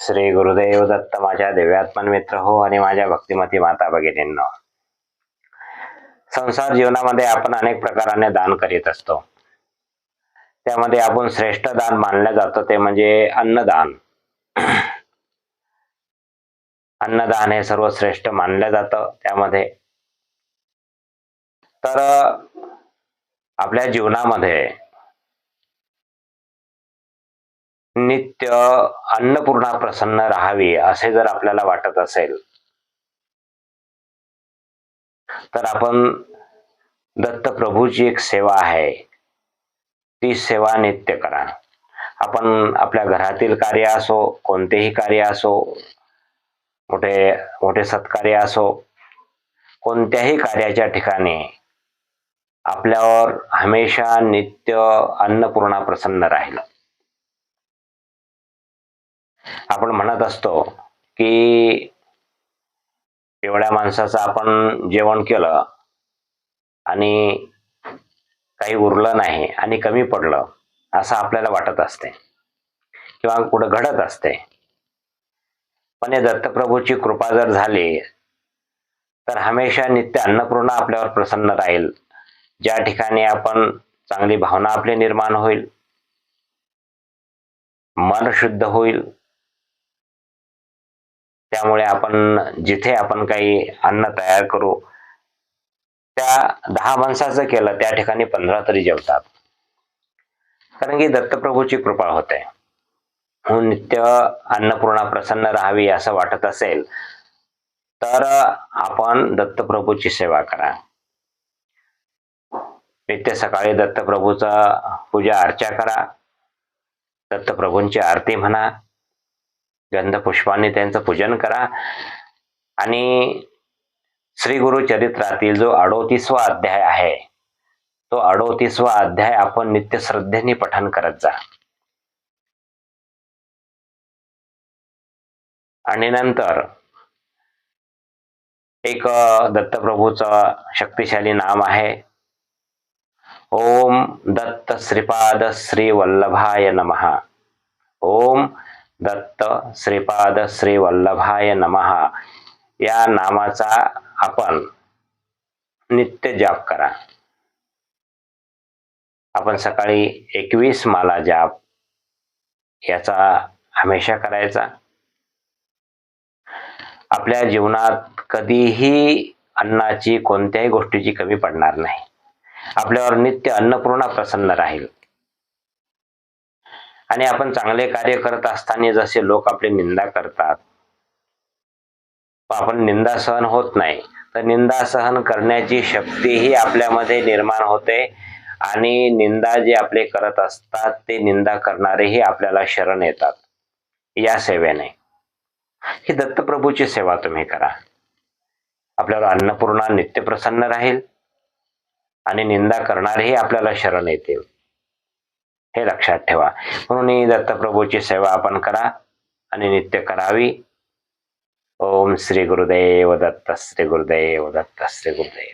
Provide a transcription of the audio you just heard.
श्री गुरुदेव दत्त माझ्या दिव्यात्मन मित्र हो आणि माझ्या भक्तिमती माता भगिनींनो. संसार जीवनामध्ये आपण अनेक प्रकाराने दान करीत असतो. त्यामध्ये आपण श्रेष्ठ दान मानलं जातं ते म्हणजे अन्नदान. अन्नदान हे सर्वश्रेष्ठ मानलं जातं त्यामध्ये. तर आपल्या जीवनामध्ये नित्य अन्नपूर्णा प्रसन्न राहावी असे जर आपल्याला वाटत असेल. तर आपण दत्तप्रभूची एक सेवा आहे. ती सेवा नित्य करा. आपण आपल्या घरातील कार्य असो कोणतेही कार्य असो मोठे मोठे सत्कार्य असो कोणत्याही कार्याच्या ठिकाणी आपल्यावर हमेशा नित्य अन्नपूर्णा प्रसन्न राहील. आपण म्हणत असतो की एवढ्या माणसाचं आपण जेवण केलं आणि काही उरलं नाही आणि कमी पडलं असं आपल्याला वाटत असते. किंवा कुठं घडत असते. पण या दत्तप्रभूची कृपा जर झाली तर हमेशा नित्य अन्नपूर्णा आपल्यावर प्रसन्न राहील. ज्या ठिकाणी आपण चांगली भावना आपली निर्माण होईल मन शुद्ध होईल त्यामुळे आपण जिथे आपण काही अन्न तयार करू त्या दहा माणसाचं केलं त्या ठिकाणी पंधरा तरी जेवतात. कारण की दत्तप्रभूची कृपा होते. म्हणून नित्य अन्नपूर्णा प्रसन्न राहावी असं वाटत असेल तर आपण दत्तप्रभूची सेवा करा. नित्य सकाळी दत्तप्रभूचा पूजा अर्चा करा. दत्तप्रभूंची आरती म्हणा. गंधपुष्पांनी त्यांचं पूजन करा. आणि श्री गुरु चरित्रातील जो अडोतीसवा अध्याय आहे तो अडोतीसवा अध्याय आपण नित्य श्रद्धेने पठन करत जा. आणि नंतर एक दत्तप्रभूचं शक्तिशाली नाम आहे. ओम दत्त श्रीपाद श्री वल्लभाय नमः. ओम दत्त श्रीपाद श्री वल्लभाय नमः. या नामाचा आपण नित्य जाप करा. आपण सकाळी एकवीस माला जाप याचा हमेशा करायचा. आपल्या जीवनात कधीही अन्नाची कोणत्याही गोष्टीची कमी पडणार नाही. आपल्यावर नित्य अन्नपूर्णा प्रसन्न राहील. आणि आपण चांगले कार्य करत असताना जसे लोक आपली निंदा करतात. आपण निंदा सहन होत नाही. तर निंदा सहन करण्याची शक्तीही आपल्यामध्ये निर्माण होते आणि निंदा जे आपले करत असतात ते निंदा करणारेही आपल्याला शरण येतात. या सेवेने. ही दत्तप्रभूची सेवा तुम्ही करा. आपल्याला अन्नपूर्णा नित्य प्रसन्न राहील आणि निंदा करणारेही आपल्याला शरण येतील. हे लक्षात ठेवा. म्हणून दत्तप्रभूची सेवा आपण करा आणि नित्य करावी. ओम श्री गुरुदेव दत्त श्री गुरुदेव दत्त श्री गुरुदेव.